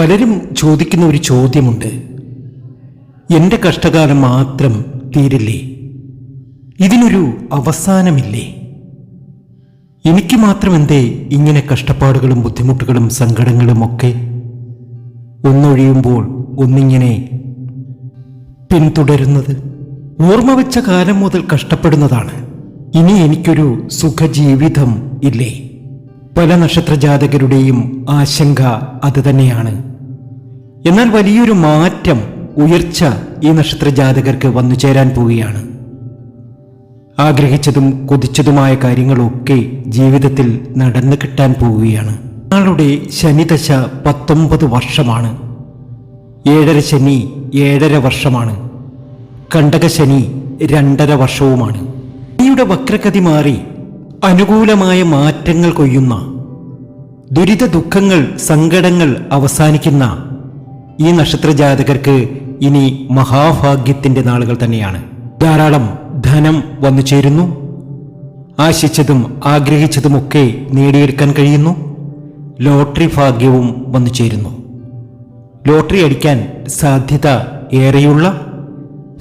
പലരും ചോദിക്കുന്ന ഒരു ചോദ്യമുണ്ട്. എന്റെ കഷ്ടകാലം മാത്രം തീരില്ലേ? ഇതിനൊരു അവസാനമില്ലേ? എനിക്ക് മാത്രം എന്തേ ഇങ്ങനെ കഷ്ടപ്പാടുകളും ബുദ്ധിമുട്ടുകളും സങ്കടങ്ങളും ഒക്കെ? ഒന്നൊഴിയുമ്പോൾ ഒന്നിങ്ങനെ പിന്തുടരുന്നത്. ഓർമ്മ വെച്ച കാലം മുതൽ കഷ്ടപ്പെടുന്നതാണ്. ഇനി എനിക്കൊരു സുഖജീവിതം ഇല്ലേ? പല നക്ഷത്രജാതകരുടെയും ആശങ്ക അത് തന്നെയാണ്. എന്നാൽ വലിയൊരു മാറ്റം ഉയർച്ച ഈ നക്ഷത്ര ജാതകർക്ക് വന്നു ചേരാൻ പോവുകയാണ്. ആഗ്രഹിച്ചതും കൊതിച്ചതുമായ കാര്യങ്ങളൊക്കെ ജീവിതത്തിൽ നടന്നു കിട്ടാൻ പോവുകയാണ്. ആളുടെ ശനിദശ പത്തൊമ്പത് വർഷമാണ്. ഏഴര ശനി ഏഴര വർഷമാണ്. കണ്ടകശനി രണ്ടര വർഷവുമാണ്. ശനിയുടെ വക്രഗതി മാറി അനുകൂലമായ മാറ്റങ്ങൾ കൊയ്യുന്ന ദുരിത ദുഃഖങ്ങൾ സങ്കടങ്ങൾ അവസാനിക്കുന്ന ഈ നക്ഷത്ര ജാതകർക്ക് ഇനി മഹാഭാഗ്യത്തിന്റെ നാളുകൾ തന്നെയാണ്. ധാരാളം ധനം വന്നു ചേരുന്നു. ആശിച്ചതും ആഗ്രഹിച്ചതുമൊക്കെ നേടിയെടുക്കാൻ കഴിയുന്നു. ലോട്ടറി ഭാഗ്യവും വന്നു ചേരുന്നു. ലോട്ടറി അടിക്കാൻ സാധ്യത ഏറെയുള്ള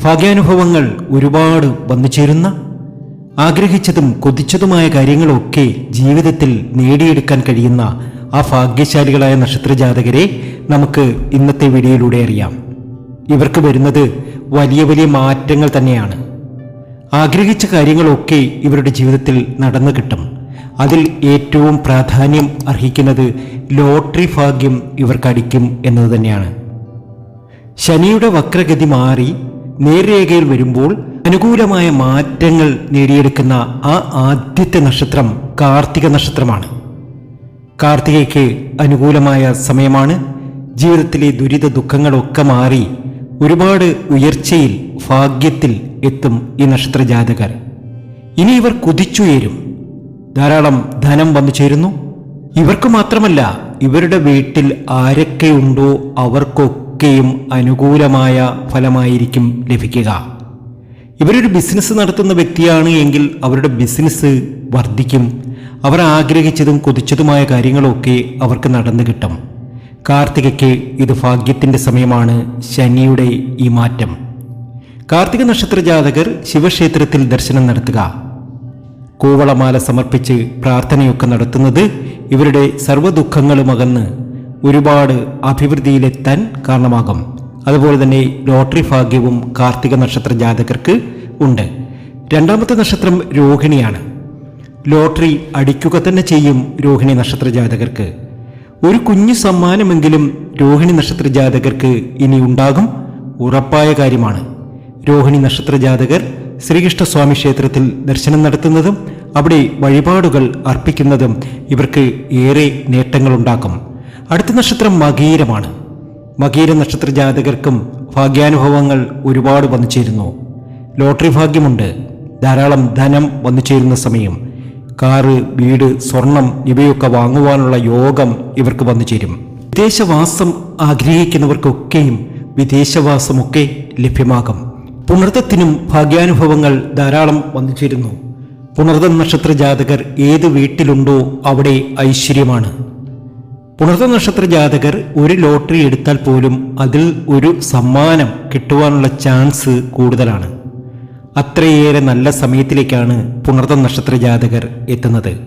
ഭാഗ്യാനുഭവങ്ങൾ ഒരുപാട് വന്നു ചേരുന്ന ആഗ്രഹിച്ചതും കൊതിച്ചതുമായ കാര്യങ്ങളൊക്കെ ജീവിതത്തിൽ നേടിയെടുക്കാൻ കഴിയുന്ന ആ ഭാഗ്യശാലികളായ നക്ഷത്രജാതകരെ നമുക്ക് ഇന്നത്തെ വീഡിയോയിലൂടെ അറിയാം. ഇവർക്ക് വരുന്നത് വലിയ വലിയ മാറ്റങ്ങൾ തന്നെയാണ്. ആഗ്രഹിച്ച കാര്യങ്ങളൊക്കെ ഇവരുടെ ജീവിതത്തിൽ നടന്നു കിട്ടും. അതിൽ ഏറ്റവും പ്രാധാന്യം അർഹിക്കുന്നത് ലോട്ടറി ഭാഗ്യം ഇവർക്കടിക്കും എന്നത് തന്നെയാണ്. ശനിയുടെ വക്രഗതി മാറി നേർരേഖയിൽ വരുമ്പോൾ അനുകൂലമായ മാറ്റങ്ങൾ നേടിയെടുക്കുന്ന ആ ആദ്യത്തെ നക്ഷത്രം കാർത്തിക നക്ഷത്രമാണ്. കാർത്തികയ്ക്ക് അനുകൂലമായ സമയമാണ്. ജീവിതത്തിലെ ദുരിത ദുഃഖങ്ങളൊക്കെ മാറി ഒരുപാട് ഉയർച്ചയിൽ ഭാഗ്യത്തിൽ എത്തും ഈ നക്ഷത്ര ജാതകർ ഇനി ഇവർ കുതിച്ചുയരും. ധാരാളം ധനം വന്നു ചേരുന്നു. ഇവർക്ക് മാത്രമല്ല ഇവരുടെ വീട്ടിൽ ആരൊക്കെയുണ്ടോ അവർക്കൊക്കെയും അനുകൂലമായ ഫലമായിരിക്കും ലഭിക്കുക. ഇവരൊരു ബിസിനസ് നടത്തുന്ന വ്യക്തിയാണ് എങ്കിൽ അവരുടെ ബിസിനസ് വർദ്ധിക്കും അവർ ആഗ്രഹിച്ചതും കൊതിച്ചതുമായ കാര്യങ്ങളൊക്കെ അവർക്ക് നടന്നു കിട്ടും. കാർത്തികയ്ക്ക് ഇത് ഭാഗ്യത്തിന്റെ സമയമാണ് ശനിയുടെ ഈ മാറ്റം. കാർത്തിക നക്ഷത്ര ജാതകർ ശിവക്ഷേത്രത്തിൽ ദർശനം നടത്തുക. കൂവളമാല സമർപ്പിച്ച് പ്രാർത്ഥനയൊക്കെ നടത്തുന്നത് ഇവരുടെ സർവദുഃഖങ്ങളും അകന്ന് ഒരുപാട് അഭിവൃദ്ധിയിലെത്താൻ കാരണമാകും. അതുപോലെ തന്നെ ലോട്ടറി ഭാഗ്യവും കാർത്തിക നക്ഷത്ര ജാതകർക്ക് ഉണ്ട്. രണ്ടാമത്തെ നക്ഷത്രം രോഹിണിയാണ്. ലോട്ടറി അടിക്കുക തന്നെ ചെയ്യും രോഹിണി നക്ഷത്ര ജാതകർക്ക് ഒരു കുഞ്ഞു സമ്മാനമെങ്കിലും രോഹിണി നക്ഷത്ര ജാതകർക്ക് ഇനി ഉണ്ടാകും ഉറപ്പായ കാര്യമാണ്. രോഹിണി നക്ഷത്ര ജാതകർ ശ്രീകൃഷ്ണസ്വാമി ക്ഷേത്രത്തിൽ ദർശനം നടത്തുന്നതും അവിടെ വഴിപാടുകൾ അർപ്പിക്കുന്നതും ഇവർക്ക് ഏറെ നേട്ടങ്ങളുണ്ടാക്കും. അടുത്ത നക്ഷത്രം മകീരമാണ്. മകീര നക്ഷത്ര ജാതകർക്കും ഭാഗ്യാനുഭവങ്ങൾ ഒരുപാട് വന്നു ചേരുന്നു ലോട്ടറി ഭാഗ്യമുണ്ട്. ധാരാളം ധനം വന്നു ചേരുന്ന സമയം. കാറ് വീട് സ്വർണം ഇവയൊക്കെ വാങ്ങുവാനുള്ള യോഗം ഇവർക്ക് വന്നു ചേരും. വിദേശവാസം ആഗ്രഹിക്കുന്നവർക്കൊക്കെയും വിദേശവാസമൊക്കെ ലഭ്യമാകും. പുണർത്തത്തിനും ഭാഗ്യാനുഭവങ്ങൾ ധാരാളം വന്നു ചേരുന്നു. പുണർതം നക്ഷത്ര ജാതകർ ഏത് വീട്ടിലുണ്ടോ അവിടെ ഐശ്വര്യമാണ്. പുണർത്ത നക്ഷത്ര ജാതകർ ഒരു ലോട്ടറി എടുത്താൽ പോലും അതിൽ ഒരു സമ്മാനം കിട്ടുവാനുള്ള ചാൻസ് കൂടുതലാണ്. അത്രയേറെ നല്ല സമയത്തിലേക്കാണ് പുണർത്ത നക്ഷത്ര ജാതകർ എത്തുന്നത്.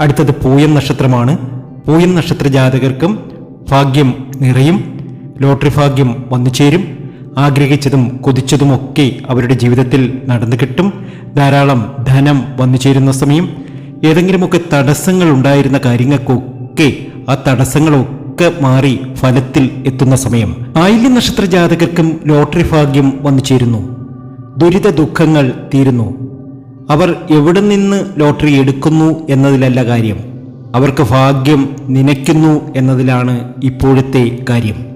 അടുത്തത് പൂയം നക്ഷത്രമാണ്. പൂയം നക്ഷത്ര ജാതകർക്കും ഭാഗ്യം നിറയും. ലോട്ടറി ഭാഗ്യം വന്നു ചേരും. ആഗ്രഹിച്ചതും കൊതിച്ചതുമൊക്കെ അവരുടെ ജീവിതത്തിൽ നടന്നു കിട്ടും. ധാരാളം ധനം വന്നു ചേരുന്ന സമയം. ഏതെങ്കിലുമൊക്കെ തടസ്സങ്ങൾ ഉണ്ടായിരുന്ന കാര്യങ്ങൾക്കൊക്കെ ആ തടസ്സങ്ങളൊക്കെ മാറി ഫലത്തിൽ എത്തുന്ന സമയം. ആയില്യ നക്ഷത്ര ജാതകർക്കും ലോട്ടറി ഭാഗ്യം വന്നു ചേരുന്നു. ദുരിത ദുഃഖങ്ങൾ തീരുന്നു. അവർ എവിടെ നിന്ന് ലോട്ടറി എടുക്കുന്നു എന്നതിലല്ല കാര്യം. അവർക്ക് ഭാഗ്യം നനയ്ക്കുന്നു എന്നതിലാണ് ഇപ്പോഴത്തെ കാര്യം.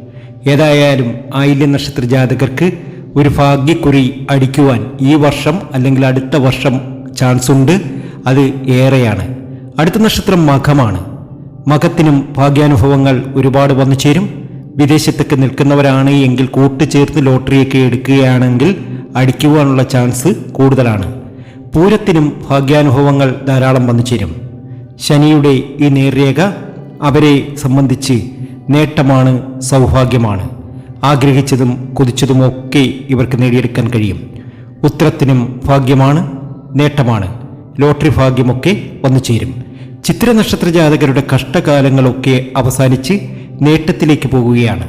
ഏതായാലും ആയില്യ നക്ഷത്ര ജാതകർക്ക് ഒരു ഭാഗ്യക്കുറി അടിക്കുവാൻ ഈ വർഷം അല്ലെങ്കിൽ അടുത്ത വർഷം ചാൻസ് ഉണ്ട് അത് ഏറെയാണ്. അടുത്ത നക്ഷത്രം മഖമാണ്. മഖത്തിനും ഭാഗ്യാനുഭവങ്ങൾ ഒരുപാട് വന്നു ചേരും വിദേശത്തൊക്കെ നിൽക്കുന്നവരാണ് എങ്കിൽ കൂട്ടുചേർത്ത് ലോട്ടറിയൊക്കെ എടുക്കുകയാണെങ്കിൽ അടിക്കുവാനുള്ള ചാൻസ് കൂടുതലാണ്. പൂരത്തിനും ഭാഗ്യാനുഭവങ്ങൾ ധാരാളം വന്നു ചേരും. ശനിയുടെ ഈ നേർരേഖ അവരെ സംബന്ധിച്ച് നേട്ടമാണ് സൗഭാഗ്യമാണ്. ആഗ്രഹിച്ചതും കൊതിച്ചതുമൊക്കെ ഇവർക്ക് നേടിയെടുക്കാൻ കഴിയും. ഉത്തരത്തിനും ഭാഗ്യമാണ് നേട്ടമാണ്. ലോട്ടറി ഭാഗ്യമൊക്കെ വന്നു ചേരും. ചിത്ര നക്ഷത്ര ജാതകരുടെ കഷ്ടകാലങ്ങളൊക്കെ അവസാനിച്ച് നേട്ടത്തിലേക്ക് പോകുകയാണ്.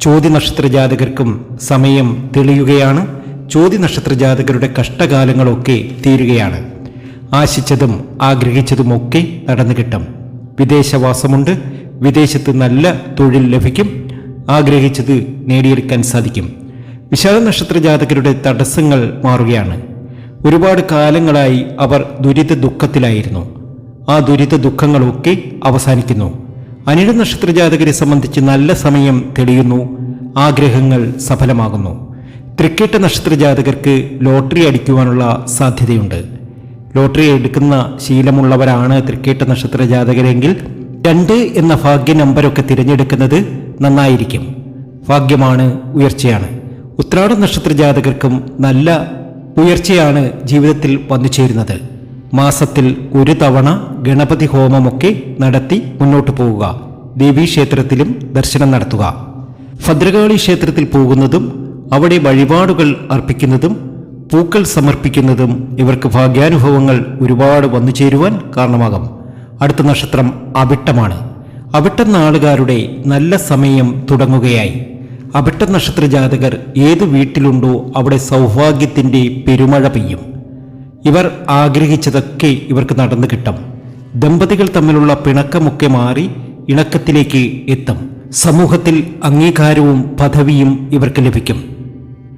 ചോദ്യ നക്ഷത്ര ജാതകർക്കും സമയം തെളിയുകയാണ്. ചോദ്യ നക്ഷത്ര ജാതകരുടെ കഷ്ടകാലങ്ങളൊക്കെ തീരുകയാണ്. ആശിച്ചതും ആഗ്രഹിച്ചതുമൊക്കെ നടന്നു കിട്ടും വിദേശവാസമുണ്ട് വിദേശത്ത് നല്ല തൊഴിൽ ലഭിക്കും ആഗ്രഹിച്ചത് നേടിയെടുക്കാൻ സാധിക്കും. വിശാല നക്ഷത്ര ജാതകരുടെ തടസ്സങ്ങൾ മാറുകയാണ്. ഒരുപാട് കാലങ്ങളായി അവർ ദുരിത ദുഃഖത്തിലായിരുന്നു. ആ ദുരിത ദുഃഖങ്ങളൊക്കെ അവസാനിക്കുന്നു. അനിഴ നക്ഷത്ര ജാതകരെ സംബന്ധിച്ച് നല്ല സമയം തെളിയുന്നു ആഗ്രഹങ്ങൾ സഫലമാകുന്നു. തൃക്കേട്ട നക്ഷത്ര ജാതകർക്ക് ലോട്ടറി അടിക്കുവാനുള്ള സാധ്യതയുണ്ട്. ലോട്ടറി എടുക്കുന്ന ശീലമുള്ളവരാണ് തൃക്കേട്ട നക്ഷത്ര ജാതകരെങ്കിൽ രണ്ട് എന്ന ഭാഗ്യ നമ്പരൊക്കെ തിരഞ്ഞെടുക്കുന്നത് നന്നായിരിക്കും. ഭാഗ്യമാണ് ഉയർച്ചയാണ്. ഉത്രാട നക്ഷത്ര ജാതകർക്കും നല്ല ഉയർച്ചയാണ് ജീവിതത്തിൽ വന്നു ചേരുന്നത്. മാസത്തിൽ ഒരു തവണ ഗണപതി ഹോമമൊക്കെ നടത്തി മുന്നോട്ട് പോവുക. ദേവീക്ഷേത്രത്തിലും ദർശനം നടത്തുക. ഭദ്രകാളി ക്ഷേത്രത്തിൽ പോകുന്നതും അവിടെ വഴിപാടുകൾ അർപ്പിക്കുന്നതും പൂക്കൾ സമർപ്പിക്കുന്നതും ഇവർക്ക് ഭാഗ്യാനുഭവങ്ങൾ ഒരുപാട് വന്നു ചേരുവാൻ കാരണമാകും. അടുത്ത നക്ഷത്രം അവിട്ടമാണ്. അവിട്ടം നാളുകാരുടെ നല്ല സമയം തുടങ്ങുകയായി. അവിട്ട നക്ഷത്ര ജാതകർ ഏത് വീട്ടിലുണ്ടോ അവിടെ സൗഭാഗ്യത്തിന്റെ പെരുമഴ പെയ്യും. ഇവർ ആഗ്രഹിച്ചതൊക്കെ ഇവർക്ക് നടന്നു കിട്ടും. ദമ്പതികൾ തമ്മിലുള്ള പിണക്കമൊക്കെ മാറി ഇണക്കത്തിലേക്ക് എത്തും. സമൂഹത്തിൽ അംഗീകാരവും പദവിയും ഇവർക്ക് ലഭിക്കും.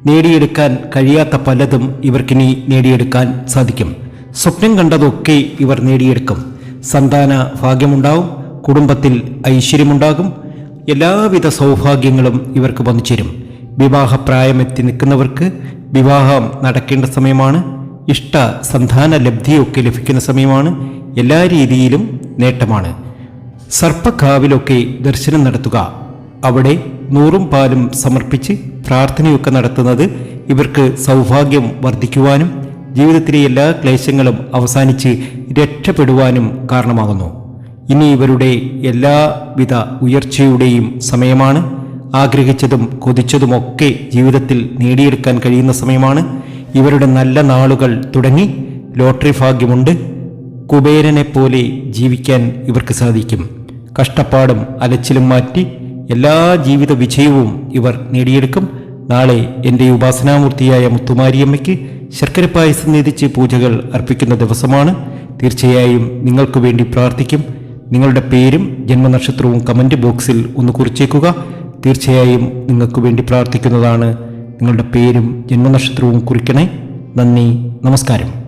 നേടിയെടുക്കാൻ കഴിയാത്ത പലതും ഇവർക്കിനി നേടിയെടുക്കാൻ സാധിക്കും. സ്വപ്നം കണ്ടതൊക്കെ ഇവർ നേടിയെടുക്കും. സന്താന ഭാഗ്യമുണ്ടാവും കുടുംബത്തിൽ ഐശ്വര്യമുണ്ടാകും എല്ലാവിധ സൗഭാഗ്യങ്ങളും ഇവർക്ക് വന്നു ചേരും വിവാഹപ്രായമെത്തി നിൽക്കുന്നവർക്ക് വിവാഹം നടക്കേണ്ട സമയമാണ് ഇഷ്ട സന്താന ലബ്ധിയൊക്കെ ലഭിക്കുന്ന സമയമാണ് എല്ലാ രീതിയിലും നേട്ടമാണ്. സർപ്പക്കാവിലൊക്കെ ദർശനം നടത്തുക. അവിടെ നൂറും പാലും സമർപ്പിച്ച് പ്രാർത്ഥനയൊക്കെ നടത്തുന്നത് ഇവർക്ക് സൗഭാഗ്യം വർദ്ധിക്കുവാനും ജീവിതത്തിലെ എല്ലാ ക്ലേശങ്ങളും അവസാനിച്ച് രക്ഷപ്പെടുവാനും കാരണമാകുന്നു. ഇനി ഇവരുടെ എല്ലാവിധ ഉയർച്ചയുടെയും സമയമാണ്. ആഗ്രഹിച്ചതും കൊതിച്ചതുമൊക്കെ ജീവിതത്തിൽ നേടിയെടുക്കാൻ കഴിയുന്ന സമയമാണ്. ഇവരുടെ നല്ല നാളുകൾ തുടങ്ങി. ലോട്ടറി ഭാഗ്യമുണ്ട്. കുബേരനെ പോലെ ജീവിക്കാൻ ഇവർക്ക് സാധിക്കും. കഷ്ടപ്പാടും അലച്ചിലും മാറ്റി എല്ലാ ജീവിത വിജയവും ഇവർ നേടിയെടുക്കും. നാളെ എന്റെ ഉപാസനാമൂർത്തിയായ മുത്തുമാരിയമ്മയ്ക്ക് ശർക്കര പായസം നിധിച്ച് പൂജകൾ അർപ്പിക്കുന്ന ദിവസമാണ്. തീർച്ചയായും നിങ്ങൾക്ക് വേണ്ടി പ്രാർത്ഥിക്കും. നിങ്ങളുടെ പേരും ജന്മനക്ഷത്രവും കമന്റ് ബോക്സിൽ ഒന്ന് കുറിച്ചേക്കുക. തീർച്ചയായും നിങ്ങൾക്ക് വേണ്ടി പ്രാർത്ഥിക്കുന്നതാണ്. നിങ്ങളുടെ പേരും ജന്മനക്ഷത്രവും കുറിക്കണേ. നന്ദി നമസ്കാരം.